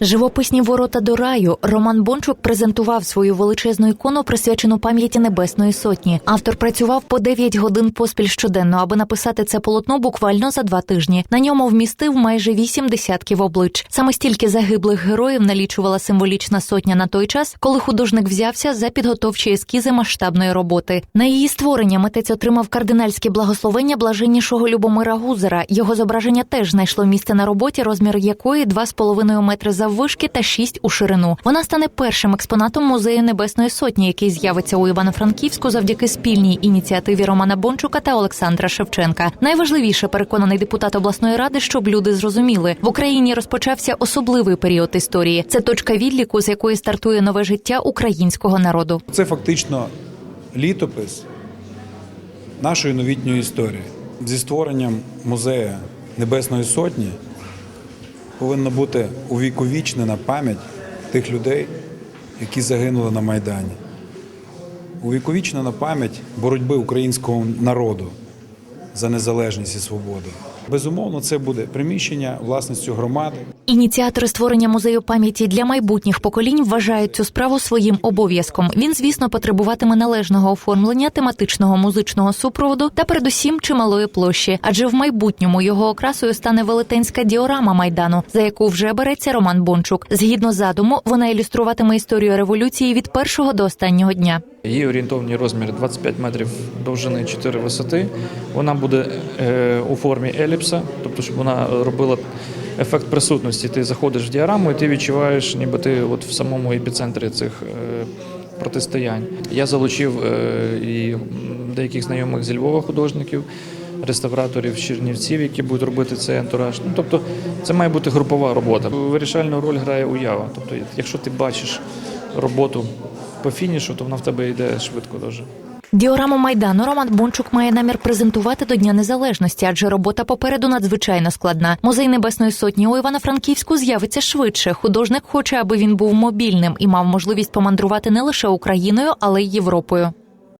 Живописні ворота до раю Роман Бончук презентував свою величезну ікону, присвячену пам'яті Небесної Сотні. Автор працював по 9 годин поспіль щоденно, аби написати це полотно буквально за два тижні. На ньому вмістив майже вісім десятків облич. Саме стільки загиблих героїв налічувала символічна сотня на той час, коли художник взявся за підготовчі ескізи масштабної роботи. На її створення митець отримав кардинальське благословення блаженнішого Любомира Гузера. Його зображення теж знайшло місце на роботі, розмір якої 2,5 метри заввишки та 6 у ширину. Вона стане першим експонатом музею Небесної Сотні, який з'явиться у Івано-Франківську завдяки спільній ініціативі Романа Бончука та Олександра Шевченка. Найважливіше переконаний депутат обласної ради, щоб люди зрозуміли, в Україні розпочався особливий період історії. Це точка відліку, з якої стартує нове життя українського народу. Це фактично літопис нашої новітньої історії. Зі створенням музею Небесної Сотні повинна бути увіковічнена пам'ять тих людей, які загинули на Майдані. Увіковічнена пам'ять боротьби українського народу за незалежність і свободу. Безумовно, це буде приміщення власністю громади. Ініціатори створення музею пам'яті для майбутніх поколінь вважають цю справу своїм обов'язком. Він, звісно, потребуватиме належного оформлення, тематичного музичного супроводу та, передусім, чималої площі. Адже в майбутньому його окрасою стане велетенська діорама майдану, за яку вже береться Роман Бончук. Згідно задуму, вона ілюструватиме історію революції від першого до останнього дня. Її орієнтовні розміри 25 метрів довжини, 4 висоти. Вона буде е, у формі еліпса, тобто, щоб вона робила ефект присутності. Ти заходиш в діараму і ти відчуваєш, ніби ти от в самому епіцентрі цих е, протистоянь. Я залучив е, і деяких знайомих зі Львова художників. Реставраторів Чернівців, які будуть робити цей антураж. Ну тобто, це має бути групова робота. Вирішальну роль грає уява. Тобто, якщо ти бачиш роботу по фінішу, то вона в тебе йде швидко дуже. Діораму майдану Роман Бончук має намір презентувати до Дня Незалежності, адже робота попереду надзвичайно складна. Музей Небесної Сотні у Івано-Франківську з'явиться швидше. Художник хоче, аби він був мобільним і мав можливість помандрувати не лише Україною, але й Європою.